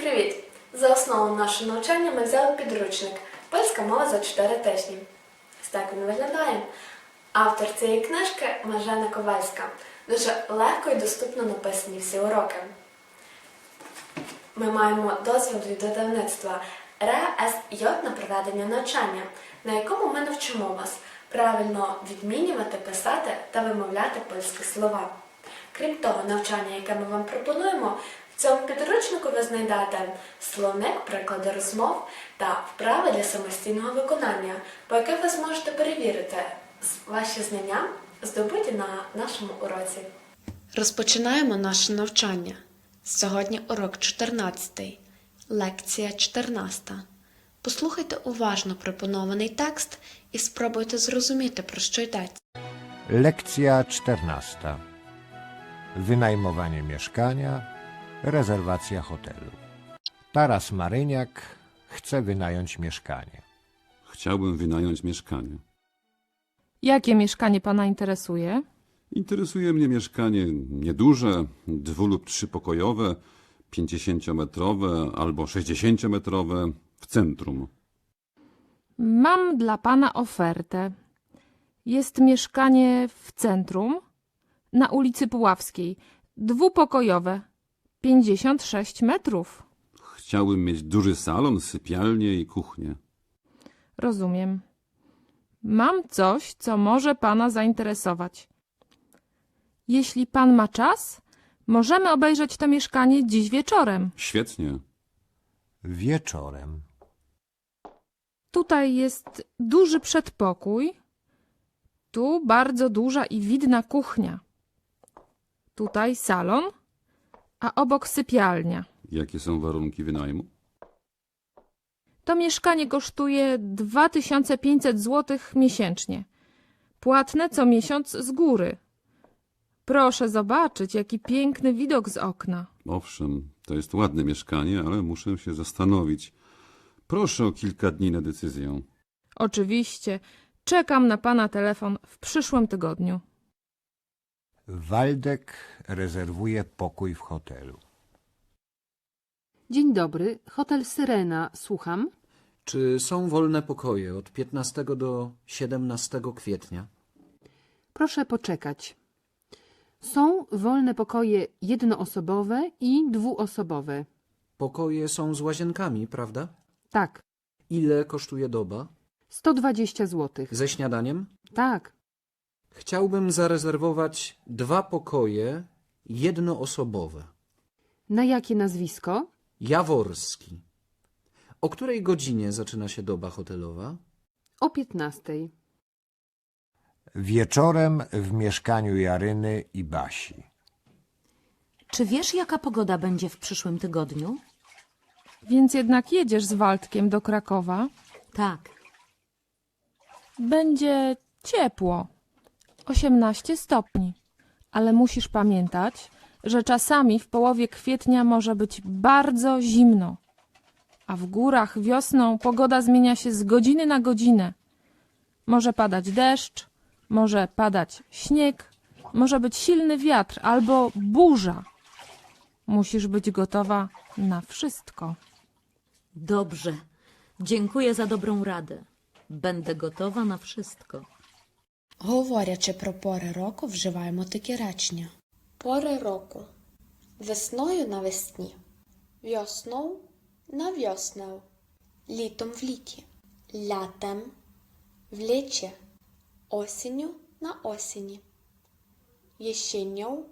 Привіт! За основу нашого навчання ми взяли підручник Польська мова за 4 тижні. Ось так він виглядає. Автор цієї книжки Мажена Ковальська. Дуже легко і доступно написані всі уроки. Ми маємо дозвіл від видавництва РЕСЙ на проведення навчання, на якому ми навчимо вас правильно відмінювати, писати та вимовляти польські слова. Крім того, навчання, яке ми вам пропонуємо, цьому підручнику ви знайдете словник, приклади розмов та вправи для самостійного виконання, по яких ви зможете перевірити ваші знання, здобуті на нашому уроці. Розпочинаємо наше навчання. Сьогодні урок 14, лекція 14. Послухайте уважно пропонований текст і спробуйте зрозуміти, про що йдеться. Lekcja 14. Wynajmowanie mieszkania, rezerwacja hotelu. Taras Maryniak chce wynająć mieszkanie. Chciałbym wynająć mieszkanie. Jakie mieszkanie pana interesuje? Interesuje mnie mieszkanie nieduże, dwu lub trzypokojowe, pięćdziesięciometrowe albo sześćdziesięciometrowe w centrum. Mam dla pana ofertę. Jest mieszkanie w centrum, na ulicy Puławskiej, dwupokojowe, 56 metrów. Chciałbym mieć duży salon, sypialnię i kuchnię. Rozumiem. Mam coś, co może pana zainteresować. Jeśli pan ma czas, możemy obejrzeć to mieszkanie dziś wieczorem. Świetnie. Wieczorem. Tutaj jest duży przedpokój. Tu bardzo duża i widna kuchnia. Tutaj salon, a obok sypialnia. Jakie są warunki wynajmu? To mieszkanie kosztuje 2500 zł miesięcznie. Płatne co miesiąc z góry. Proszę zobaczyć, jaki piękny widok z okna. Owszem, to jest ładne mieszkanie, ale muszę się zastanowić. Proszę o kilka dni na decyzję. Oczywiście, czekam na pana telefon w przyszłym tygodniu. Waldek rezerwuje pokój w hotelu. Dzień dobry, hotel Syrena, słucham. Czy są wolne pokoje od 15 do 17 kwietnia? Proszę poczekać. Są wolne pokoje jednoosobowe i dwuosobowe. Pokoje są z łazienkami, prawda? Tak, Ile kosztuje doba? 120 zł. Ze śniadaniem? Tak, Chciałbym zarezerwować dwa pokoje jednoosobowe. na jakie nazwisko? Jaworski. O której godzinie zaczyna się doba hotelowa? O 15. Wieczorem w mieszkaniu Jaryny i Basi. Czy wiesz, jaka pogoda będzie w przyszłym tygodniu? Więc jednak jedziesz z Waldkiem do Krakowa. Tak. Będzie ciepło. 18 stopni. Ale musisz pamiętać, że czasami w połowie kwietnia może być bardzo zimno. A w górach wiosną pogoda zmienia się z godziny na godzinę. Może padać deszcz, może padać śnieg, może być silny wiatr albo burza. Musisz być gotowa na wszystko. Dobrze. Dziękuję za dobrą radę. Będę gotowa na wszystko. Говорячи про пори року, вживаємо такі речення. Пори року. Весною навесні. Вьосною на вьоснę. Літом в літі. Лятем в лічі. Осінню на осені. Єщенню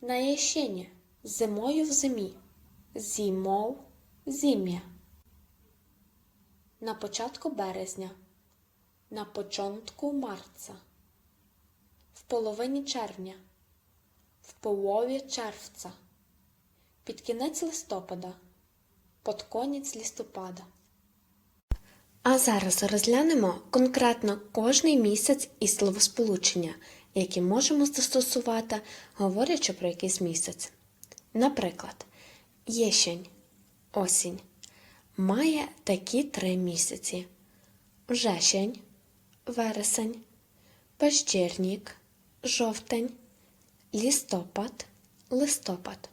на єщені. Зимою в зимі. Зимов в зим'я. На початку березня. На початку марця. В половині червня. В полові червця. Під кінець листопада. Під конець листопада. А зараз розглянемо конкретно кожний місяць і словосполучення, які можемо застосувати, говорячи про якийсь місяць. Наприклад, єщень, осінь, має такі три місяці: жешень, вересень, пещернік, жовтень, лістопад, листопад.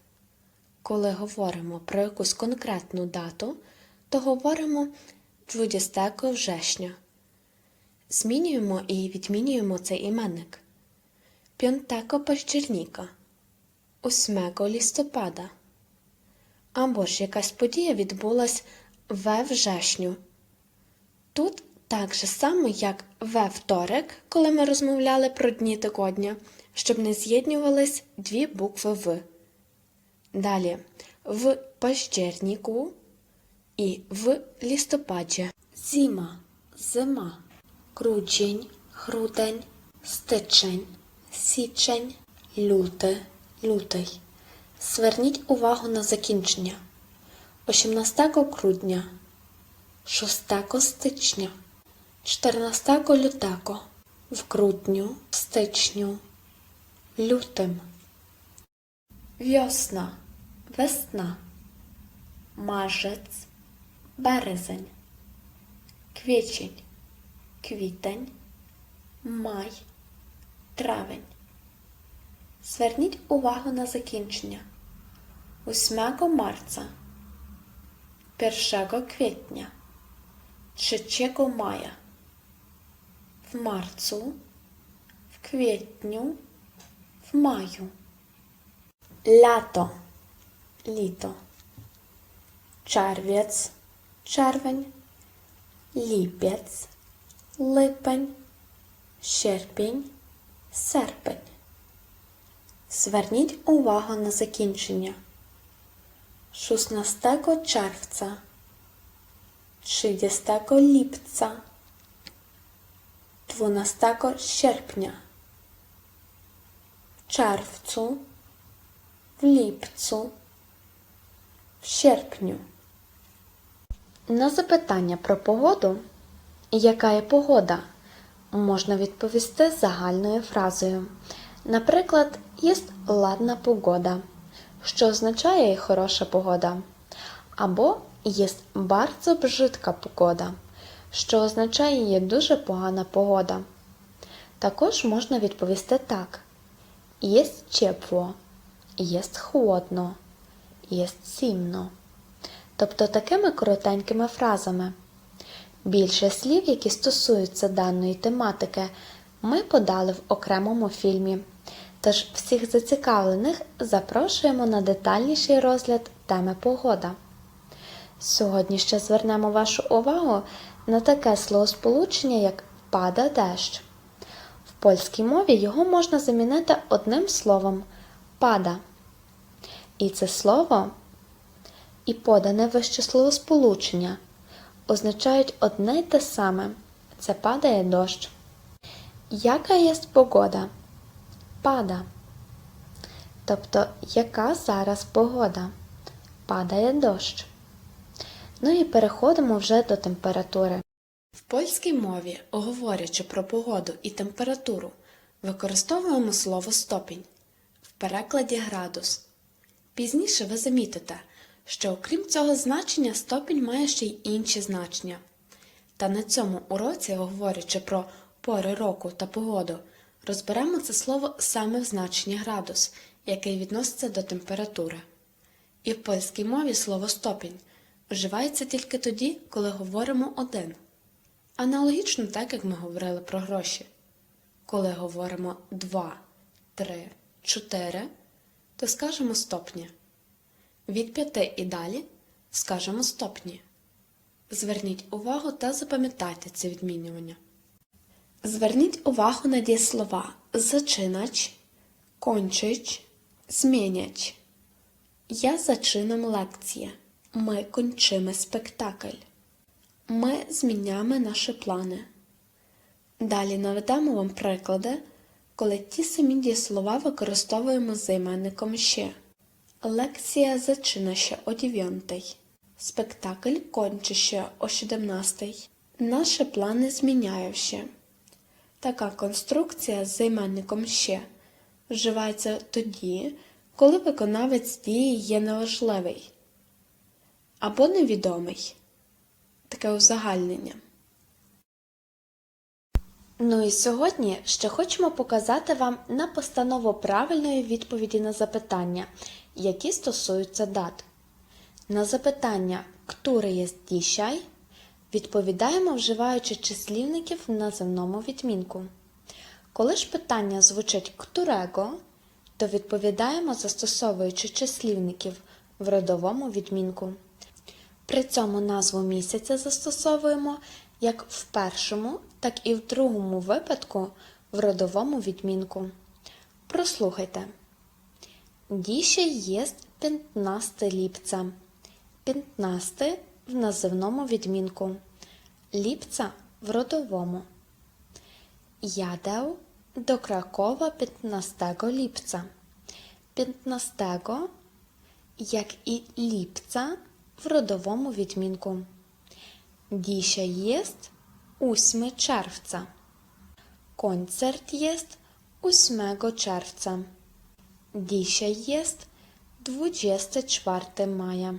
Коли говоримо про якусь конкретну дату, то говоримо 20 вжешня. Змінюємо і відмінюємо цей іменник. 5 пащерніка, 8 листопада. Або ж якась подія відбулась в вжешню. Тут так же само, як в вторик, коли ми розмовляли про дні тижня, щоб не з'єднювались дві букви В. Далі. В пащерніку і в листопаді. Зима, зима, грудень, грудень, стичень, січень, люте, лютий. Зверніть увагу на закінчення. 18 грудня, 6 стичня, 14 лютого, в грудню, стичню, лютим. Вьосна, весна, мажець, березень, квічень, квітень, май, травень. Зверніть увагу на закінчення. 8 марця, 1 квітня, 3 мая, в марцу, в квітню, в маю. Лято, літо, червець, червень, ліпець, липень, серпень, серпень. Зверніть увагу на закінчення. 16 червця, 30 ліпця, 12 серпня, в червцю, в ліпцю, в серпню. На запитання про погоду, яка є погода, можна відповісти загальною фразою. Наприклад, є ладна погода, що означає хороша погода. Або є bardzo бжидка погода, що означає є дуже погана погода. Також можна відповісти так: Єсть тепло, єсть холодно, єсть зимно. Тобто такими коротенькими фразами. Більше слів, які стосуються даної тематики, ми подали в окремому фільмі. Тож всіх зацікавлених запрошуємо на детальніший розгляд теми погода. Сьогодні ще звернемо вашу увагу на таке словосполучення, як пада дощ. В польській мові його можна замінити одним словом пада. І це слово і подане вище словосполучення означають одне й те саме це падає дощ. Яка є погода? Пада. Тобто, яка зараз погода? Падає дощ. Ну і переходимо вже до температури. В польській мові, говорячи про погоду і температуру, використовуємо слово стопінь в перекладі градус. Пізніше ви замітите, що окрім цього значення стопінь має ще й інші значення. Та на цьому уроці, говорячи про пори року та погоду, розберемо це слово саме в значенні градус, який відноситься до температури. І в польській мові слово стопінь вживається тільки тоді, коли говоримо один. Аналогічно так, як ми говорили про гроші. Коли говоримо 2, 3, 4, то скажемо стопні. Від 5 і далі скажемо стопні. Зверніть увагу та запам'ятайте це відмінювання. Зверніть увагу на дієслова зачинач, кончич, зміняч. Я зачинам лекція. Ми кончимо спектакль. Ми зміняємо наші плани. Далі наведемо вам приклади, коли ті самі дієслова використовуємо з займенником ще. Лекція зачина ще о 9. Спектакль конче ще о 17. Наші плани зміняє ще. Така конструкція з займенником ще вживається тоді, коли виконавець дії є неважливий або невідомий. Таке узагальнення. Ну і сьогодні ще хочемо показати вам на постанову правильної відповіді на запитання, які стосуються дат. На запитання «Który jest dzisiaj» відповідаємо, вживаючи числівників в називному відмінку. Коли ж питання звучить «Którego», то відповідаємо, застосовуючи числівників в родовому відмінку. При цьому назву місяця застосовуємо як в першому, так і в другому випадку в родовому відмінку. Прослухайте. Dzisiaj jest 15 lipca. 15 в називному відмінку. Ліпца в родовому. Jadę do Krakowa 15 lipca. 15, як і ліпца в родовому відмінку. Dzisiaj jest 8 czerwca. Koncert jest 8 czerwca. Dzisiaj jest 24 maja.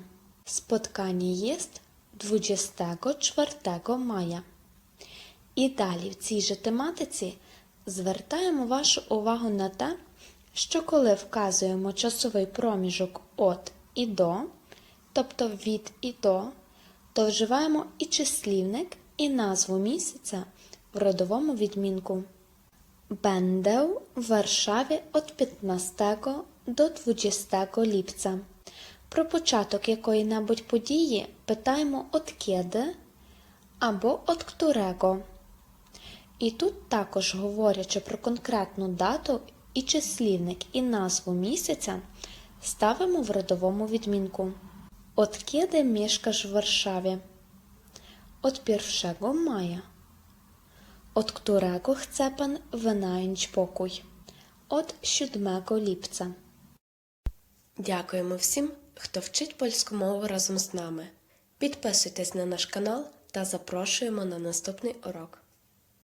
Spotkanie jest 24 maja. І далі в цій же тематиці звертаємо вашу увагу на те, що коли вказуємо часовий проміжок от і до, тобто від і до, то вживаємо і числівник, і назву місяця в родовому відмінку. Będę w Warszawie od 15 до 20 ліпця. Про початок якої-небудь події питаємо от кеди або от którego. І тут також, говорячи про конкретну дату і числівник, і назву місяця, ставимо в родовому відмінку. От kiedy mieszkasz w Warszawie? Od 1 maja. Od którego chce pan wynająć pokój? Od 7 lipca. Дякуємо всім, хто вчить польську мову разом з нами. Підписуйтесь на наш канал та запрошуємо на наступний урок.